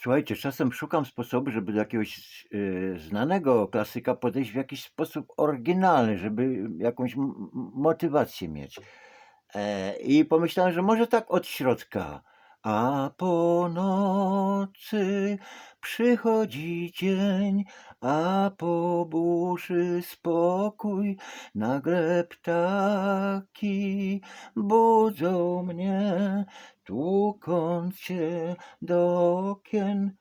Słuchajcie, czasem szukam sposobu, żeby do jakiegoś y, znanego klasyka podejść w jakiś sposób oryginalny, żeby jakąś motywację mieć. E, I pomyślałem, że może tak od środka. A po nocy przychodzi dzień, a po burzy spokój. Nagle ptaki budzą mnie, tłukąc się do okien.